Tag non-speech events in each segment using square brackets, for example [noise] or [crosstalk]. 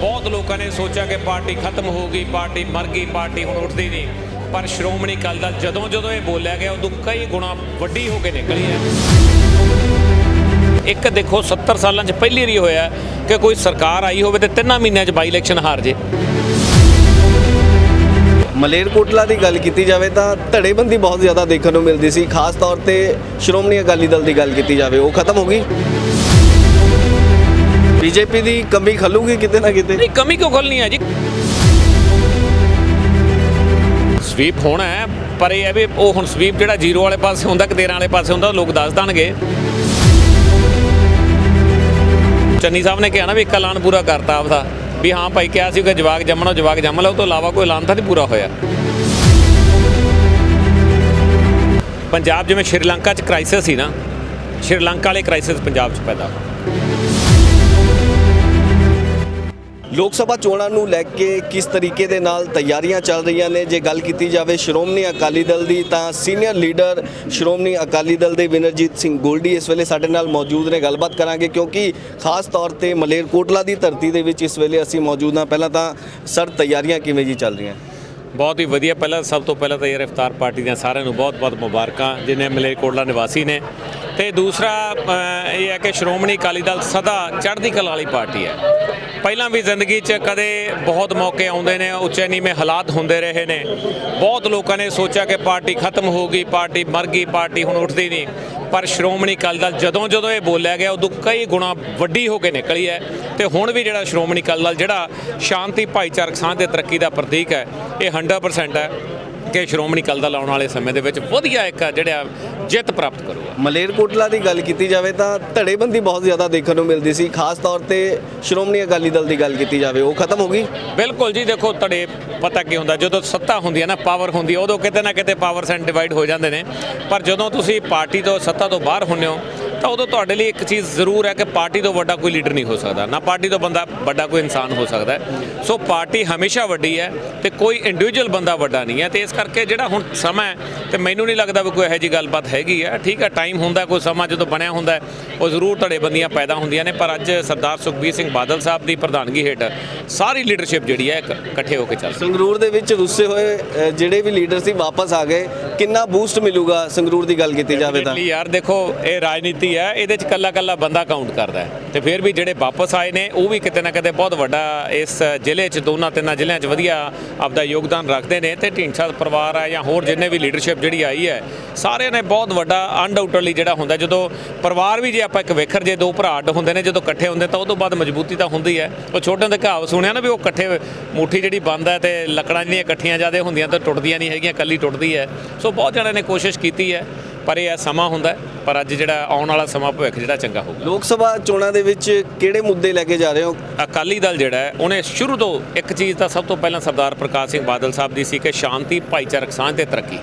ਬਹੁਤ ਲੋਕਾਂ ਨੇ ਸੋਚਿਆ ਕਿ ਪਾਰਟੀ ਖਤਮ ਹੋ ਗਈ, ਪਾਰਟੀ ਮਰ ਗਈ, ਪਾਰਟੀ ਹੁਣ ਉੱਠਦੀ ਨਹੀਂ। ਪਰ ਸ਼੍ਰੋਮਣੀ ਅਕਾਲੀ ਦਲ ਜਦੋਂ ਜਦੋਂ ਇਹ ਬੋਲਿਆ ਗਿਆ, ਉਦੋਂ ਕਈ ਗੁਣਾ ਵੱਡੀ ਹੋ ਕੇ ਨਿਕਲੀ ਹੈ। ਇੱਕ ਦੇਖੋ 70 ਸਾਲਾਂ 'ਚ ਪਹਿਲੀ ਵਾਰੀ ਹੋਇਆ ਕਿ ਕੋਈ ਸਰਕਾਰ ਆਈ ਹੋਵੇ ਤੇ ਤਿੰਨਾਂ ਮਹੀਨਿਆਂ 'ਚ ਬਾਈ ਇਲੈਕਸ਼ਨ ਹਾਰ ਜੇ। ਮਲੇਰਕੋਟਲਾ ਦੀ ਗੱਲ ਕੀਤੀ ਜਾਵੇ ਤਾਂ ਧੜੇਬੰਦੀ ਬਹੁਤ ਜ਼ਿਆਦਾ ਦੇਖਣ ਨੂੰ ਮਿਲਦੀ ਸੀ। ਖਾਸ ਤੌਰ ਤੇ ਸ਼੍ਰੋਮਣੀ ਅਕਾਲੀ ਦਲ ਦੀ ਗੱਲ ਕੀਤੀ ਜਾਵੇ, ਉਹ ਖਤਮ ਹੋ ਗਈ। ਬੀਜੇਪੀ ਦੀ ਕਮੀ ਖੱਲੂਗੀ ਕਿਤੇ ਨਾ ਕਿਤੇ? ਨਹੀਂ ਕਮੀ ਕਿਉਂ ਖੁੱਲਣੀ ਹੈ ਜੀ? ਸਵੀਪ ਹੋਣਾ ਹੈ ਪਰ ਇਹ ਹੈ ਵੀ ਉਹ ਹੁਣ ਸਵੀਪ ਜਿਹੜਾ ਜ਼ੀਰੋ ਵਾਲੇ ਪਾਸੇ ਹੁੰਦਾ ਕਿ 13 ਵਾਲੇ ਪਾਸੇ ਹੁੰਦਾ ਲੋਕ ਦੱਸ ਦੇਣਗੇ। ਚੰਨੀ ਸਾਹਿਬ ਨੇ ਕਿਹਾ ਨਾ ਵੀ ਇੱਕ ਐਲਾਨ ਪੂਰਾ ਕਰਤਾ ਆਪਦਾ ਵੀ ਹਾਂ ਭਾਈ ਕਿਹਾ ਸੀ ਕਿ ਜਵਾਕ ਜੰਮਣਾ ਜਵਾਕ ਜੰਮ ਲਓ ਤੋਂ ਇਲਾਵਾ ਕੋਈ ਐਲਾਨ ਤਾਂ ਨਹੀਂ ਪੂਰਾ ਹੋਇਆ। ਪੰਜਾਬ ਜਿਵੇਂ ਸ਼੍ਰੀਲੰਕਾ 'ਚ ਕ੍ਰਾਈਸਿਸ ਸੀ ਨਾ ਸ਼੍ਰੀਲੰਕਾ ਵਾਲੇ ਕ੍ਰਾਈਸਿਸ ਪੰਜਾਬ 'ਚ ਪੈਦਾ ਹੋਏ। ਲੋਕ ਸਭਾ ਚੋਣਾਂ ਨੂੰ ਲੈ ਕੇ ਕਿਸ ਤਰੀਕੇ ਦੇ ਨਾਲ ਤਿਆਰੀਆਂ ਚੱਲ ਰਹੀਆਂ ਨੇ? ਜੇ ਗੱਲ ਕੀਤੀ ਜਾਵੇ ਸ਼੍ਰੋਮਣੀ ਅਕਾਲੀ ਦਲ ਦੀ, ਤਾਂ ਸੀਨੀਅਰ ਲੀਡਰ ਸ਼੍ਰੋਮਣੀ ਅਕਾਲੀ ਦਲ ਦੇ ਵਿਨਰਜੀਤ ਸਿੰਘ ਗੋਲਡੀ ਇਸ ਵੇਲੇ ਸਾਡੇ ਨਾਲ ਮੌਜੂਦ ਨੇ। ਗੱਲਬਾਤ ਕਰਾਂਗੇ ਕਿਉਂਕਿ ਖਾਸ ਤੌਰ ਤੇ ਮਲੇਰਕੋਟਲਾ ਦੀ ਧਰਤੀ ਦੇ ਵਿੱਚ ਇਸ ਵੇਲੇ ਅਸੀਂ ਮੌਜੂਦ ਹਾਂ। ਪਹਿਲਾਂ ਤਾਂ, ਸਰ, ਤਿਆਰੀਆਂ ਕਿਵੇਂ ਜੀ ਚੱਲ ਰਹੀਆਂ? ਬਹੁਤ ਹੀ ਵਧੀਆ। ਪਹਿਲਾਂ ਸਭ ਤੋਂ ਪਹਿਲਾਂ ਤਾਂ ਇਹ ਰਫਤਾਰ ਪਾਰਟੀ ਦੀਆਂ ਸਾਰਿਆਂ ਨੂੰ ਬਹੁਤ-ਬਹੁਤ ਮੁਬਾਰਕਾਂ, ਜਿਨੇ ਮਲੇਰਕੋਟਲਾ ਨਿਵਾਸੀ ਨੇ। ਤੇ ਦੂਸਰਾ ਇਹ ਹੈ ਕਿ ਸ਼੍ਰੋਮਣੀ ਅਕਾਲੀ ਦਲ ਸਦਾ ਚੜ੍ਹਦੀ ਕਲਾ ਵਾਲੀ ਪਾਰਟੀ ਹੈ। ਪਹਿਲਾਂ ਵੀ ਜ਼ਿੰਦਗੀ 'ਚ ਕਦੇ ਬਹੁਤ ਮੌਕੇ ਆਉਂਦੇ ਨੇ, ਉੱਚੇ ਨੀਵੇਂ ਹਾਲਾਤ ਹੁੰਦੇ ਰਹੇ ਨੇ। ਬਹੁਤ ਲੋਕਾਂ ਨੇ ਸੋਚਿਆ ਕਿ ਪਾਰਟੀ ਖਤਮ ਹੋ ਗਈ, ਪਾਰਟੀ ਮਰ ਗਈ, ਪਾਰਟੀ ਹੁਣ ਉੱਠਦੀ ਨਹੀਂ। ਪਰ ਸ਼੍ਰੋਮਣੀ ਅਕਾਲੀ ਦਲ ਜਦੋਂ ਜਦੋਂ ਇਹ ਬੋਲਿਆ ਗਿਆ, ਉਦੋਂ ਕਈ ਗੁਣਾ ਵੱਡੀ ਹੋ ਕੇ ਨਿਕਲੀ ਹੈ ਤੇ ਹੁਣ ਵੀ ਜਿਹੜਾ ਸ਼੍ਰੋਮਣੀ ਅਕਾਲੀ ਦਲ, ਜਿਹੜਾ ਸ਼ਾਂਤੀ ਭਾਈਚਾਰਕ ਸਾਂਝ ਤੇ ਤਰੱਕੀ ਦਾ ਪ੍ਰਤੀਕ ਹੈ, ਇਹ 100% ਹੈ। ਕਿ ਸ਼੍ਰੋਮਣੀ ਅਕਾਲੀ ਦਲ ਆਉਣ ਵਾਲੇ ਸਮੇਂ ਦੇ ਵਿੱਚ ਵਧੀਆ ਇੱਕ ਜਿਹੜਾ ਜਿੱਤ ਪ੍ਰਾਪਤ ਕਰੂਗਾ। ਮਲੇਰਕੋਟਲਾ ਦੀ ਗੱਲ ਕੀਤੀ ਜਾਵੇ ਤਾਂ ਧੜੇਬੰਦੀ ਬਹੁਤ ਜ਼ਿਆਦਾ ਦੇਖਣ ਨੂੰ ਮਿਲਦੀ ਸੀ। ਖਾਸ ਤੌਰ ਤੇ ਸ਼੍ਰੋਮਣੀ ਅਕਾਲੀ ਦਲ ਦੀ ਗੱਲ ਕੀਤੀ ਜਾਵੇ ਉਹ ਖਤਮ ਹੋ ਗਈ? ਬਿਲਕੁਲ ਜੀ ਦੇਖੋ ਤੁਹਾਡੇ ਪਤਾ ਕੀ ਹੁੰਦਾ ਜਦੋਂ ਸੱਤਾ ਹੁੰਦੀ ਹੈ ਨਾ ਪਾਵਰ ਹੁੰਦੀ ਹੈ ਉਦੋਂ ਕਿਤੇ ਨਾ ਕਿਤੇ ਪਾਵਰ ਸੈਂਟ ਡਿਵਾਈਡ ਹੋ ਜਾਂਦੇ ਨੇ। ਪਰ ਜਦੋਂ ਤੁਸੀਂ ਪਾਰਟੀ ਤੋਂ ਸੱਤਾ ਤੋਂ ਬਾਹਰ ਹੁੰਦੇ ਹੋ ਤਾਂ ਉਦੋਂ ਤੁਹਾਡੇ ਲਈ ਇੱਕ ਚੀਜ਼ ਜ਼ਰੂਰ ਹੈ ਕਿ ਪਾਰਟੀ ਤੋਂ ਵੱਡਾ ਕੋਈ ਲੀਡਰ ਨਹੀਂ ਹੋ ਸਕਦਾ। ਨਾ ਪਾਰਟੀ ਤੋਂ ਬੰਦਾ ਵੱਡਾ ਕੋਈ ਇਨਸਾਨ ਹੋ ਸਕਦਾ। ਸੋ ਪਾਰਟੀ ਹਮੇਸ਼ਾ ਵੱਡੀ ਹੈ ਤੇ ਕੋਈ ਇੰਡੀਵਿਜੂਅਲ ਬੰਦਾ ਵੱਡਾ ਨਹੀਂ ਹੈ ਤੇ ਇਸ ਕਰਕੇ ਜਿਹੜਾ ਹੁਣ ਸਮਾਂ ਹੈ ਤੇ ਮੈਨੂੰ ਨਹੀਂ ਲੱਗਦਾ ਵੀ ਕੋਈ ਇਹੋ ਜਿਹੀ ਗੱਲਬਾਤ ਹੈਗੀ ਹੈ। ਠੀਕ ਹੈ ਟਾਈਮ ਹੁੰਦਾ ਕੋਈ ਸਮਾਂ ਜਦੋਂ ਬਣਿਆ ਹੁੰਦਾ ਉਹ ਜ਼ਰੂਰ ਧੜੇਬੰਦੀਆਂ ਪੈਦਾ ਹੁੰਦੀਆਂ ਨੇ ਪਰ ਅੱਜ ਸਰਦਾਰ ਸੁਖਬੀਰ ਸਿੰਘ ਬਾਦਲ ਸਾਹਿਬ ਦੀ ਪ੍ਰਧਾਨਗੀ ਹੇਠ ਸਾਰੀ ਲੀਡਰਸ਼ਿਪ ਜਿਹੜੀ ਹੈ ਇੱਕ ਇਕੱਠੇ ਹੋ ਕੇ ਚੱਲ ਸੰਗਰੂਰ ਦੇ ਵਿੱਚ ਰੁੱਸੇ ਹੋਏ ਜਿਹੜੇ ਵੀ ਲੀਡਰ ਸੀ ਵਾਪਸ ਆ ਗਏ। ਕਿੰਨਾ ਬੂਸਟ ਮਿਲੂਗਾ ਸੰਗਰੂਰ ਦੀ ਗੱਲ ਕੀਤੀ ਜਾਵੇ ਤਾਂ? ਯਾਰ ਦੇਖੋ ਇਹ ਰਾਜਨੀਤੀ ਹੈ, ਇਹਦੇ ਚ ਕੱਲਾ ਕੱਲਾ ਬੰਦਾ ਕਾਊਂਟ ਕਰਦਾ ਹੈ। ਤੇ ਫਿਰ ਵੀ ਜਿਹੜੇ ਵਾਪਸ ਆਏ ਨੇ, ਉਹ ਵੀ ਕਿਤੇ ਨਾ ਕਿਤੇ ਬਹੁਤ ਵੱਡਾ ਇਸ ਜ਼ਿਲ੍ਹੇ 'ਚ, ਦੋਨਾਂ ਤਿੰਨਾਂ ਜ਼ਿਲ੍ਹਿਆਂ 'ਚ ਵਧੀਆ ਆਪਦਾ ਯੋਗਦਾਨ ਰੱਖਦੇ ਨੇ। ਤੇ ਢੀਂਡਸਾ ਪਰਿਵਾਰ ਹੈ ਜਾਂ ਹੋਰ ਜਿੰਨੇ ਵੀ ਲੀਡਰਸ਼ਿਪ ਜਿਹੜੀ ਆਈ ਹੈ, ਸਾਰਿਆਂ ਨੇ ਬਹੁਤ ਵੱਡਾ ਅਨਡਾਊਟਡਲੀ ਜਿਹੜਾ ਹੁੰਦਾ, ਜਦੋਂ ਪਰਿਵਾਰ ਵੀ ਜੇ ਆਪਾਂ ਇੱਕ ਵੇਖਰ ਜੇ ਦੋ ਭਰਾ ਅੱਡ ਹੁੰਦੇ ਨੇ, ਜਦੋਂ ਇਕੱਠੇ ਹੁੰਦੇ ਤਾਂ ਉਹ ਤੋਂ ਬਾਅਦ ਮਜ਼ਬੂਤੀ ਤਾਂ ਹੁੰਦੀ ਹੈ। ਉਹ ਛੋਟਿਆਂ ਦੇ ਕਹਾਵਤ ਸੁਣਿਆ ਨਾ ਵੀ ਉਹ ਇਕੱਠੇ ਮੁੱਠੀ ਜਿਹੜੀ ਬੰਦ ਹੈ ਤੇ ਲੱਕੜਾਂ ਜਿਹੜੀਆਂ ਇਕੱਠੀਆਂ ਜਿਆਦੇ ਹੁੰਦੀਆਂ ਤਾਂ ਟੁੱਟਦੀਆਂ ਨਹੀਂ ਹੈਗੀਆਂ ਕੱਲੀ ਟੁੱਟਦੀ ਹੈ। ਸੋ ਬਹੁਤ ਜਣਿਆਂ ਨੇ ਕੋਸ਼ਿਸ਼ ਕੀਤੀ ਹੈ। ਪਰ ਇਹ ਸਮਾਂ ਹੁੰਦਾ ਪਰ ਅੱਜ ਜਿਹੜਾ ਆਉਣ ਵਾਲਾ ਸਮਾਂ ਭਵਿੱਖ ਜਿਹੜਾ ਚੰਗਾ ਹੋਊਗਾ। ਲੋਕ ਸਭਾ ਚੋਣਾਂ ਦੇ ਵਿੱਚ ਕਿਹੜੇ ਮੁੱਦੇ ਲੈ ਕੇ ਜਾ ਰਹੇ ਹੋ? ਅਕਾਲੀ ਦਲ ਜਿਹੜਾ ਹੈ ਉਹਨੇ ਸ਼ੁਰੂ ਤੋਂ ਇੱਕ ਚੀਜ਼ ਤਾਂ ਸਭ ਤੋਂ ਪਹਿਲਾਂ ਸਰਦਾਰ ਪ੍ਰਕਾਸ਼ ਸਿੰਘ ਬਾਦਲ ਸਾਹਿਬ ਦੀ ਸੀ ਕਿ ਸ਼ਾਂਤੀ ਭਾਈਚਾਰਕ ਸਾਂਝ ਤੇ ਤਰੱਕੀ।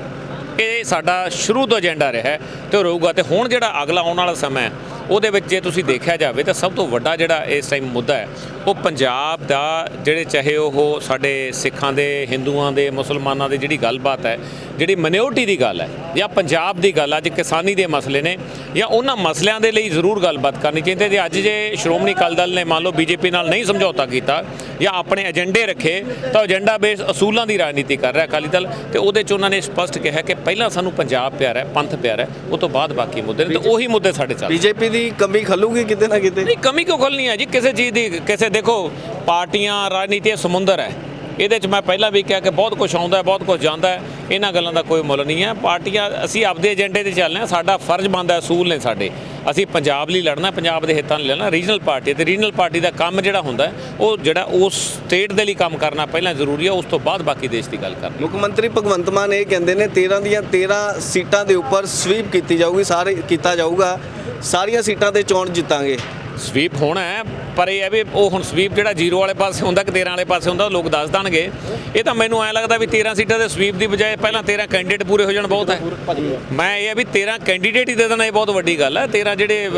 ਇਹ ਸਾਡਾ ਸ਼ੁਰੂ ਤੋਂ ਏਜੰਡਾ ਰਿਹਾ ਤੇ ਰਹੂਗਾ ਤੇ ਹੁਣ ਜਿਹੜਾ ਅਗਲਾ ਆਉਣ ਵਾਲਾ ਸਮਾਂ ਹੈ ਉਹਦੇ ਵਿੱਚ ਜੇ ਤੁਸੀਂ ਦੇਖਿਆ ਜਾਵੇ ਤਾਂ ਸਭ ਤੋਂ ਵੱਡਾ ਜਿਹੜਾ ਇਸ ਟਾਈਮ ਮੁੱਦਾ ਹੈ ਉਹ ਪੰਜਾਬ ਦਾ ਜਿਹੜੇ ਚਾਹੇ ਉਹ ਸਾਡੇ ਸਿੱਖਾਂ ਦੇ ਹਿੰਦੂਆਂ ਦੇ ਮੁਸਲਮਾਨਾਂ ਦੇ ਜਿਹੜੀ ਗੱਲਬਾਤ ਹੈ ਜਿਹੜੀ ਮਿਨੋਰਟੀ ਦੀ ਗੱਲ ਹੈ ਜਾਂ ਪੰਜਾਬ ਦੀ ਗੱਲ ਅੱਜ ਕਿਸਾਨੀ ਦੇ ਮਸਲੇ ਨੇ ਜਾਂ ਉਹਨਾਂ ਮਸਲਿਆਂ ਦੇ ਲਈ ਜ਼ਰੂਰ ਗੱਲਬਾਤ ਕਰਨੀ ਚਾਹੀਦੀ ਤੇ ਅੱਜ ਜੇ ਸ਼੍ਰੋਮਣੀ ਅਕਾਲੀ ਦਲ ਨੇ ਮੰਨ ਲਓ ਬੀਜੇਪੀ ਨਾਲ ਨਹੀਂ ਸਮਝੌਤਾ ਕੀਤਾ ਜਾਂ ਆਪਣੇ ਏਜੰਡੇ ਰੱਖੇ ਤਾਂ ਏਜੰਡਾ ਬੇਸ ਅਸੂਲਾਂ ਦੀ ਰਾਜਨੀਤੀ ਕਰ ਰਿਹਾ ਅਕਾਲੀ ਦਲ ਤੇ ਉਹਦੇ ਚ ਉਹਨਾਂ ਨੇ ਸਪਸ਼ਟ ਕਿਹਾ ਕਿ ਪਹਿਲਾਂ ਸਾਨੂੰ ਪੰਜਾਬ ਪਿਆਰਾ ਹੈ ਪੰਥ ਪਿਆਰਾ ਹੈ ਉਹ ਤੋਂ ਬਾਅਦ ਬਾਕੀ ਮੁੱਦੇ ਨੇ ਤੇ ਉਹੀ ਮੁੱਦੇ ਸਾਡੇ ਚੱਲ ਬੀਜੇਪੀ ਦੀ ਕਮੀ ਖੱਲੂਗੀ ਕਿਤੇ ਨਾ ਕਿਤੇ? ਨਹੀਂ, ਕਮੀ ਕਿਉਂ ਖੁੱਲਣੀ ਹੈ ਜੀ? ਕਿਸੇ ਚੀਜ਼ ਦੀ, ਕਿਸੇ ਦੇਖੋ, ਪਾਰਟੀਆਂ ਰਾਜਨੀਤੀ ਸਮੁੰਦਰ ਹੈ। ਇਹਦੇ 'ਚ ਮੈਂ ਪਹਿਲਾਂ ਵੀ ਕਿਹਾ ਕਿ ਬਹੁਤ ਕੁਝ ਆਉਂਦਾ ਬਹੁਤ ਕੁਝ ਜਾਂਦਾ ਹੈ। ਇਹਨਾਂ ਗੱਲਾਂ ਦਾ ਕੋਈ ਮੁੱਲ ਨਹੀਂ ਹੈ। ਪਾਰਟੀਆਂ, ਅਸੀਂ ਆਪਦੇ ਏਜੰਡੇ ਤੇ ਚੱਲਣਾ ਸਾਡਾ ਫਰਜ਼ ਬਣਦਾ ਅਸੂਲ ਨੇ ਸਾਡੇ। ਅਸੀਂ ਪੰਜਾਬ ਲਈ ਲੜਨਾ ਪੰਜਾਬ ਦੇ ਹਿੱਤਾਂ ਲਈ ਲੜਨਾ ਰੀਜਨਲ ਪਾਰਟੀ ਤੇ ਰੀਜਨਲ ਪਾਰਟੀ ਦਾ ਕੰਮ ਜਿਹੜਾ ਹੁੰਦਾ ਉਹ ਜਿਹੜਾ ਉਸ ਸਟੇਟ ਦੇ ਲਈ ਕੰਮ ਕਰਨਾ ਪਹਿਲਾਂ ਜ਼ਰੂਰੀ ਹੈ, ਉਸ ਤੋਂ ਬਾਅਦ ਬਾਕੀ ਦੇਸ਼ ਦੀ ਗੱਲ ਕਰਨੀ ਮੁੱਖ ਮੰਤਰੀ ਭਗਵੰਤ ਮਾਨ ਇਹ ਕਹਿੰਦੇ ਨੇ 13 ਦੀਆਂ 13 ਸੀਟਾਂ ਦੇ ਉੱਪਰ ਸਵੀਪ ਕੀਤੀ ਜਾਊਗੀ, ਸਾਰੇ ਕੀਤਾ ਜਾਊਗਾ। ਸਾਰੀਆਂ ਸੀਟਾਂ ਤੇ ਚੋਣ ਜਿੱਤਾਂਗੇ। ਸਵੀਪ ਹੋਣਾ ਹੈ, ਪਰ ਇਹ ਹੈ ਵੀ ਉਹ ਹੁਣ ਸਵੀਪ ਜਿਹੜਾ ਜ਼ੀਰੋ ਵਾਲੇ ਪਾਸੇ ਹੁੰਦਾ ਕਿ 13 ਵਾਲੇ ਪਾਸੇ ਹੁੰਦਾ, ਉਹ ਲੋਕ ਦੱਸ ਦੇਣਗੇ। ਇਹ ਤਾਂ ਮੈਨੂੰ ਐ ਲੱਗਦਾ ਵੀ 13 ਸੀਟਾਂ ਦੇ ਸਵੀਪ ਦੀ ਬਜਾਏ ਪਹਿਲਾਂ 13 ਕੈਂਡੀਡੇਟ ਪੂਰੇ ਹੋ ਜਾਣ ਬਹੁਤ ਹੈ। ਮੈਂ ਇਹ ਹੈ ਵੀ 13 ਕੈਂਡੀਡੇਟ ਹੀ ਦੇ ਦੇਣਾ, ਇਹ ਬਹੁਤ ਵੱਡੀ ਗੱਲ ਹੈ। 13 ਜਿਹੜੇ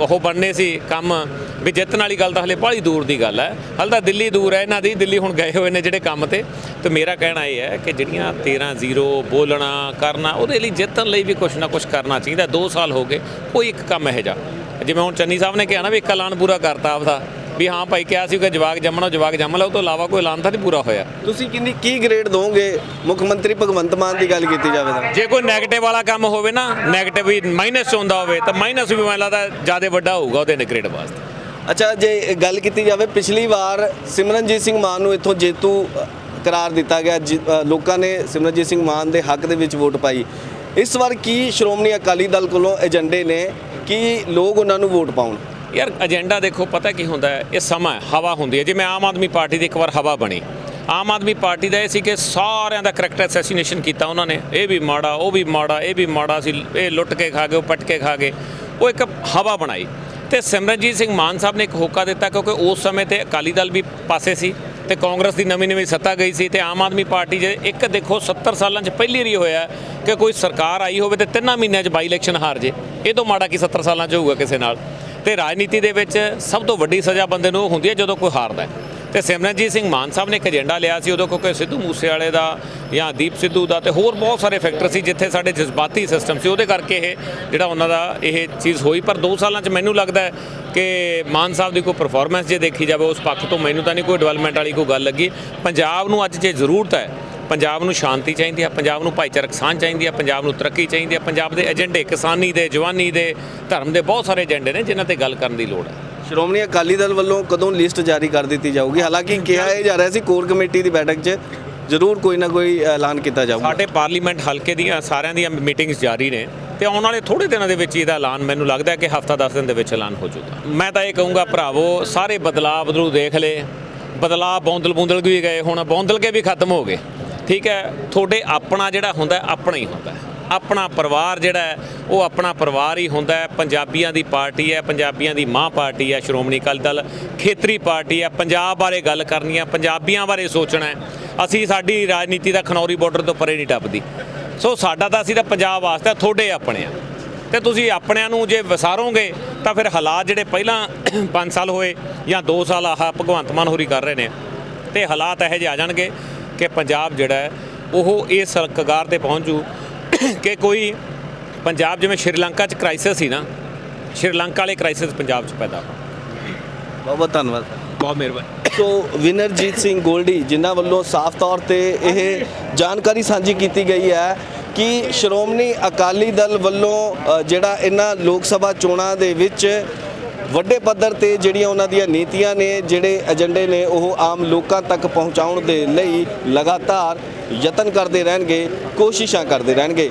ਉਹ ਬਣਨੇ ਸੀ ਕੰਮ, ਵੀ ਜਿੱਤਣ ਵਾਲੀ ਗੱਲ ਤਾਂ ਹਲੇ ਬਾਹਲੀ ਦੂਰ ਦੀ ਗੱਲ ਹੈ। ਹਲ ਤਾਂ ਦਿੱਲੀ ਦੂਰ ਹੈ ਇਹਨਾਂ ਦੀ, ਦਿੱਲੀ ਹੁਣ ਗਏ ਹੋਏ ਨੇ ਜਿਹੜੇ ਕੰਮ ਤੇ। ਤੇ ਮੇਰਾ ਕਹਿਣਾ ਇਹ ਹੈ ਕਿ ਜਿਹੜੀਆਂ 13 ਜ਼ੀਰੋ ਬੋਲਣਾ, ਕਰਨਾ, ਉਹਦੇ ਲਈ ਜਿੱਤਣ ਲਈ ਵੀ ਕੁਝ ਨਾ ਕੁਝ ਕਰਨਾ ਚਾਹੀਦਾ 2 ਸਾਲ ਹੋ ਗਏ, ਕੋਈ ਇੱਕ ਕੰਮ ਇਹੋ ਜਿਹਾ ਜਿਵੇਂ ਹੁਣ ਚੰਨੀ ਸਾਹਿਬ ਨੇ ਕਿਹਾ ਨਾ ਵੀ ਇੱਕ ਐਲਾਨ ਪੂਰਾ ਕਰਤਾ ਆਪਦਾ ਵੀ ਹਾਂ ਭਾਈ ਕਿਹਾ ਸੀ ਕਿ ਜਵਾਕ ਜੰਮਣਾ ਜਵਾਕ ਜੰਮ ਲਓ ਉਹ ਤੋਂ ਇਲਾਵਾ ਕੋਈ ਐਲਾਨ ਤਾਂ ਨਹੀਂ ਪੂਰਾ ਹੋਇਆ। ਤੁਸੀਂ ਕਿੰਨੀ ਕੀ ਗ੍ਰੇਡ ਦੋਗੇ ਮੁੱਖ ਮੰਤਰੀ ਭਗਵੰਤ ਮਾਨ ਦੀ ਗੱਲ ਕੀਤੀ ਜਾਵੇ ਤਾਂ? ਜੇ ਕੋਈ 네ਗੇਟਿਵ ਵਾਲਾ ਕੰਮ ਹੋਵੇ ਨਾ 네ਗੇਟਿਵ ਵੀ ਮਾਈਨਸ ਹੁੰਦਾ ਹੋਵੇ ਤਾਂ ਮਾਈਨਸ ਵੀ ਮੈਨੂੰ ਲੱਗਦਾ ਜ਼ਿਆਦਾ ਵੱਡਾ ਹੋਊਗਾ ਉਹਦੇ ਨਗਰੇਡ ਵਾਸਤੇ। ਅੱਛਾ ਜੇ ਗੱਲ ਕੀਤੀ ਜਾਵੇ ਪਿਛਲੀ ਵਾਰ ਸਿਮਰਨਜੀਤ ਸਿੰਘ ਮਾਨ ਨੂੰ ਇੱਥੋਂ ਜੇਤੂ ਕਰਾਰ ਦਿੱਤਾ ਗਿਆ ਲੋਕਾਂ ਨੇ ਸਿਮਰਨਜੀਤ ਸਿੰਘ ਮਾਨ ਦੇ ਹੱਕ ਦੇ ਵਿੱਚ ਵੋਟ ਪਾਈ। ਇਸ ਵਾਰ ਕੀ ਸ਼੍ਰੋਮਣੀ ਅਕਾਲੀ ਦਲ ਕੋਲੋਂ ਏਜੰਡੇ ਨੇ ਕਿ ਲੋਕ ਉਹਨਾਂ ਨੂੰ ਵੋਟ ਪਾਉਣ? ਯਾਰ ਏਜੰਡਾ ਦੇਖੋ, ਪਤਾ ਕੀ ਹੁੰਦਾ ਹੈ? ਇਹ ਸਮਾਂ ਹੈ, ਹਵਾ ਹੁੰਦੀ ਹੈ। ਜਿਵੇਂ ਆਮ ਆਦਮੀ ਪਾਰਟੀ ਦੀ ਇੱਕ ਵਾਰ ਹਵਾ ਬਣੀ, ਆਮ ਆਦਮੀ ਪਾਰਟੀ ਦਾ ਇਹ ਸੀ ਕਿ ਸਾਰਿਆਂ ਦਾ ਕਰੈਕਟਰ ਅਸੈਸੀਨੇਸ਼ਨ ਕੀਤਾ ਉਹਨਾਂ ਨੇ। ਇਹ ਵੀ ਮਾੜਾ, ਉਹ ਵੀ ਮਾੜਾ, ਇਹ ਵੀ ਮਾੜਾ ਸੀ ਇਹ ਲੁੱਟ ਕੇ ਖਾ ਗਏ, ਉਹ ਪਟ ਕੇ ਖਾ ਗਏ। ਉਹ ਇੱਕ ਹਵਾ ਬਣਾਈ। ਤੇ ਸਿਮਰਨਜੀਤ ਸਿੰਘ ਮਾਨ ਸਾਹਿਬ ਨੇ ਇੱਕ ਹੋਕਾ ਦਿੱਤਾ ਕਿਉਂਕਿ ਉਸ ਸਮੇਂ ਤੇ ਅਕਾਲੀ ਦਲ ਵੀ ਪਾਸੇ ਸੀ। ਤੇ ਕਾਂਗਰਸ ਦੀ ਨਵੀਂ ਨਵੀਂ ਸੱਤਾ ਗਈ ਸੀ ਤੇ ਆਮ ਆਦਮੀ ਪਾਰਟੀ ਜੇ ਇੱਕ ਦੇਖੋ 70 ਸਾਲਾਂ 'ਚ ਪਹਿਲੀ ਵਾਰੀ ਹੋਇਆ ਕਿ ਕੋਈ ਸਰਕਾਰ ਆਈ ਹੋਵੇ ਤੇ ਤਿੰਨਾਂ ਮਹੀਨਿਆਂ 'ਚ ਬਾਈ ਇਲੈਕਸ਼ਨ ਹਾਰ ਜੇ। ਇਹ ਤੋਂ ਮਾੜਾ ਕੀ 70 ਸਾਲਾਂ 'ਚ ਹੋਊਗਾ ਕਿਸੇ ਨਾਲ? ਤੇ ਰਾਜਨੀਤੀ ਦੇ ਵਿੱਚ ਸਭ ਤੋਂ ਵੱਡੀ ਸਜ਼ਾ ਬੰਦੇ ਨੂੰ ਹੁੰਦੀ ਹੈ ਜਦੋਂ ਕੋਈ ਹਾਰਦਾ ਹੈ। ਤੇ ਸਿਮਰਨਜੀਤ ਸਿੰਘ ਮਾਨ ਸਾਹਿਬ ਨੇ ਇੱਕ ਏਜੰਡਾ ਲਿਆ ਸੀ ਉਦੋਂ ਕਿਉਂਕਿ ਸਿੱਧੂ ਮੂਸੇਵਾਲੇ ਦਾ ਜਾਂ ਦੀਪ ਸਿੱਧੂ ਦਾ ਤੇ ਹੋਰ ਬਹੁਤ ਸਾਰੇ ਫੈਕਟਰ ਸੀ ਜਿੱਥੇ ਸਾਡੇ ਜਜ਼ਬਾਤੀ ਸਿਸਟਮ ਸੀ। ਉਹਦੇ ਕਰਕੇ ਇਹ ਜਿਹੜਾ ਉਹਨਾਂ ਦਾ ਇਹ ਚੀਜ਼ ਹੋਈ, ਪਰ 2 ਸਾਲਾਂ 'ਚ ਮੈਨੂੰ ਲੱਗਦਾ ਕਿ ਮਾਨ ਸਾਹਿਬ ਦੀ ਕੋਈ ਪਰਫਾਰਮੈਂਸ ਜੇ ਦੇਖੀ ਜਾਵੇ, ਉਸ ਪੱਖ ਤੋਂ ਮੈਨੂੰ ਤਾਂ ਨਹੀਂ ਕੋਈ ਡਿਵੈਲਪਮੈਂਟ ਵਾਲੀ ਕੋਈ ਗੱਲ ਲੱਗੀ। ਪੰਜਾਬ ਨੂੰ ਅੱਜ ਜੇ ਜ਼ਰੂਰਤ ਹੈ, ਪੰਜਾਬ ਨੂੰ ਸ਼ਾਂਤੀ ਚਾਹੀਦੀ ਹੈ, ਪੰਜਾਬ ਨੂੰ ਭਾਈਚਾਰਕ ਸਾਂਝ ਚਾਹੀਦੀ ਹੈ, ਪੰਜਾਬ ਨੂੰ ਤਰੱਕੀ ਚਾਹੀਦੀ ਹੈ। ਪੰਜਾਬ ਦੇ ਏਜੰਡੇ ਕਿਸਾਨੀ ਦੇ, ਜਵਾਨੀ ਦੇ, ਧਰਮ ਦੇ ਬਹੁਤ ਸਾਰੇ ਏਜੰਡੇ ਨੇ ਜਿਨ੍ਹਾਂ ਤੇ ਗੱਲ ਕਰਨ ਦੀ ਲੋੜ ਹੈ। ਸ਼੍ਰੋਮਣੀ ਅਕਾਲੀ ਦਲ ਵੱਲੋਂ ਕਦੋਂ ਲਿਸਟ ਜਾਰੀ ਕਰ ਦਿੱਤੀ ਜਾਊਗੀ? ਹਾਲਾਂਕਿ ਕਿਹਾ ਇਹ ਜਾ ਰਿਹਾ ਸੀ ਕੋਰ ਕਮੇਟੀ ਦੀ ਬੈਠਕ 'ਚ ਜ਼ਰੂਰ ਕੋਈ ਨਾ ਕੋਈ ਐਲਾਨ ਕੀਤਾ ਜਾਊਗਾ। ਸਾਡੇ ਪਾਰਲੀਮੈਂਟ ਹਲਕੇ ਦੀਆਂ ਸਾਰਿਆਂ ਦੀਆਂ ਮੀਟਿੰਗਸ ਜਾਰੀ ਨੇ ਤੇ ਆਉਣ ਵਾਲੇ ਥੋੜੇ ਦਿਨਾਂ ਦੇ ਵਿੱਚ ਇਹਦਾ ਐਲਾਨ ਮੈਨੂੰ ਲੱਗਦਾ ਕਿ ਹਫਤਾ 10 ਦਿਨ ਦੇ ਵਿੱਚ ਐਲਾਨ ਹੋ ਜਾਊਗਾ। ਮੈਂ ਤਾਂ ਇਹ ਕਹੂੰਗਾ, ਭਰਾਵੋ, ਸਾਰੇ ਬਦਲਾਅ ਬਦਲੂ ਦੇਖ ਲਏ। ਬਦਲਾਅ ਬੌਂਦਲ ਬੁੰਦਲ ਵੀ ਗਏ, ਹੁਣ ਬੌਂਦਲ ਕੇ ਵੀ ਖਤਮ ਹੋ ਗਏ। ਠੀਕ ਹੈ, ਤੁਹਾਡੇ ਆਪਣਾ ਜਿਹੜਾ ਹੁੰਦਾ, ਆਪਣਾ ਹੀ ਹੁੰਦਾ। ਆਪਣਾ ਪਰਿਵਾਰ ਜਿਹੜਾ ਉਹ ਆਪਣਾ ਪਰਿਵਾਰ ਹੀ ਹੁੰਦਾ ਹੈ। ਪੰਜਾਬੀਆਂ ਦੀ ਪਾਰਟੀ ਹੈ, ਪੰਜਾਬੀਆਂ ਦੀ ਮਾਂ ਪਾਰਟੀ ਹੈ, ਸ਼੍ਰੋਮਣੀ ਅਕਾਲੀ ਦਲ ਖੇਤਰੀ ਪਾਰਟੀ ਹੈ। ਪੰਜਾਬ ਬਾਰੇ ਗੱਲ ਕਰਨੀ ਹੈ, ਪੰਜਾਬੀਆਂ ਬਾਰੇ ਸੋਚਣਾ ਹੈ। ਅਸੀਂ ਸਾਡੀ ਰਾਜਨੀਤੀ ਦਾ ਖਨੌਰੀ ਬਾਰਡਰ ਤੋਂ ਪਰੇ ਨਹੀਂ ਟੱਪਦੀ। ਸੋ ਸਾਡਾ ਤਾਂ ਅਸੀਂ ਤਾਂ ਪੰਜਾਬ ਵਾਸਤੇ ਤੁਹਾਡੇ ਆਪਣੇ ਆ। ਤੇ ਤੁਸੀਂ ਆਪਣਿਆਂ ਨੂੰ ਜੇ ਵਿਸਾਰੋਗੇ, ਤਾਂ ਫਿਰ ਹਾਲਾਤ ਜਿਹੜੇ ਪਹਿਲਾਂ [coughs] 5 ਸਾਲ ਹੋਏ ਜਾਂ 2 ਸਾਲ ਆਹ ਭਗਵੰਤ ਮਾਨ ਹੋਰੀ ਕਰ ਰਹੇ ਨੇ, ਤੇ ਹਾਲਾਤ ਇਹੋ ਜਿਹੇ ਆ ਜਾਣਗੇ ਕਿ ਪੰਜਾਬ ਜਿਹੜਾ ਉਹ ਇਸ ਕਗਾਰ ਤੇ ਪਹੁੰਚ। ਜੂ ਕਿ ਕੋਈ ਪੰਜਾਬ ਜਿਵੇਂ ਸ਼੍ਰੀਲੰਕਾ 'ਚ ਕ੍ਰਾਈਸਿਸ ਸੀ ਨਾ ਸ਼੍ਰੀਲੰਕਾ ਵਾਲੇ ਕ੍ਰਾਈਸਿਸ ਪੰਜਾਬ 'ਚ ਪੈਦਾ ਹੋ ਬਹੁਤ ਬਹੁਤ ਧੰਨਵਾਦ ਬਹੁਤ ਮਿਹਰਬਾਨੀ। ਸੋ ਵਿਨਰਜੀਤ ਸਿੰਘ ਗੋਲਡੀ ਜਿਨ੍ਹਾਂ ਵੱਲੋਂ ਸਾਫ਼ ਤੌਰ ਤੇ ਇਹ ਜਾਣਕਾਰੀ ਸਾਂਝੀ ਕੀਤੀ ਗਈ ਹੈ ਕਿ ਸ਼੍ਰੋਮਣੀ ਅਕਾਲੀ ਦਲ ਵੱਲੋਂ ਅ, ਜਿਹੜਾ ਇਹਨਾਂ ਲੋਕ ਸਭਾ ਚੋਣਾਂ ਦੇ ਵਿੱਚ ਵੱਡੇ ਪੱਧਰ ਤੇ ਜਿਹੜੀਆਂ ਉਹਨਾਂ ਦੀਆਂ ਨੀਤੀਆਂ ਨੇ, ਜਿਹੜੇ ਏਜੰਡੇ ਨੇ, ਉਹ ਆਮ ਲੋਕਾਂ ਤੱਕ ਪਹੁੰਚਾਉਣ ਦੇ ਲਈ ਲਗਾਤਾਰ ਯਤਨ ਕਰਦੇ ਰਹਿਣਗੇ, ਕੋਸ਼ਿਸ਼ਾਂ ਕਰਦੇ ਰਹਿਣਗੇ।